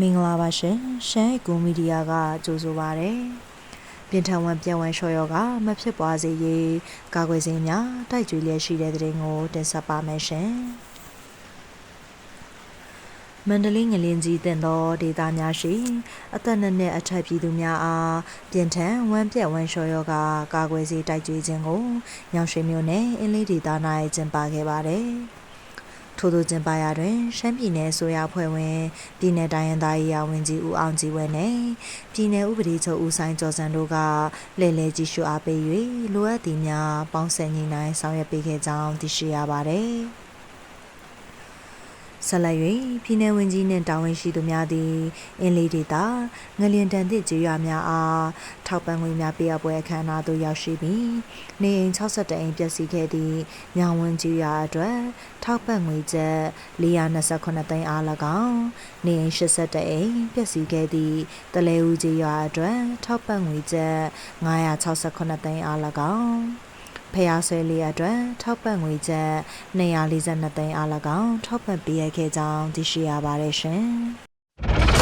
မင်္ဂလာပါရှင်ရှမ်းကူမီဒီယာကကြိုဆိုပါရယ်ပြင်ထန်ဝန်ပြန်ဝန်လျှော်ရောကမဖြစ်ပွားစေရေးကာကွယ်စေများတိုက်ကြွေလျက်ရှိတဲ့တဲ့ရင်ကိုတင်ဆက်ပါမယ်ရှင်မန္တလေးငလင်းကြီးတင်သောဒေသများရှိ အသက်နှစ်နှစ်အထက်ပြည်သူများအားပြင်ထန်ဝမ်းပြက်ဝမ်းလျှော်ရောကကာကွယ်စေတိုက်ကြွေခြင်းကိုညောင်ရွှေမြို့နယ်အင်းလေးဒေသ၌ကျင်းပခဲ့ပါတယ် ထို့သောကျင်းပရာတွင်ရှမ်းပြည်နယ်ဆိုရဖွဲ့ဝင်ပြည်내တိုင်းရင်းသားရေးရာဝန်ကြီးဦးအောင်ကြည်ဝဲနှင့်ပြည်내ဥပဒေချုပ်ဦးဆိုင်ကျော်စံတို့ကလှည့်လည်ကြည့်ရှုအားပေး၍လိုအပ်သည်များပေါင်းစပ်ညီနိုင်ဆောင်ရွက်ပေးခဲ့ကြောင်းသိရှိရပါသည် ဆက်လက်၍ပြည်내ဝန်ကြီးနှင့်တာဝန်ရှိသူများသည်အင်းလီဒေတာငလျင်တန်သည့်ကျေးရွာများအားထောက်ပံ့ငွေများပေးအပ်ပွဲအခမ်းအနားသို့ရောက်ရှိပြီးနေအိမ်62အိမ်ပျက်စီးခဲ့သည့်မြောင်ဝန်ကျေးရွာအတွက်ထောက်ပံ့ငွေကျပ်428သိန်းအား၎င်းနေအိမ်82အိမ်ပျက်စီးခဲ့သည့်တလဲဦးကျေးရွာအတွက်ထောက်ပံ့ငွေကျပ်968သိန်းအား၎င်း ဖျားဆွဲလေးအတွက်ထောက်ပံ့ငွေကျပ်242သိန်းအား၎င်းထောက်ပံ့ပေးရခဲ့ကြောင်းသိရှိရပါတယ်ရှင်။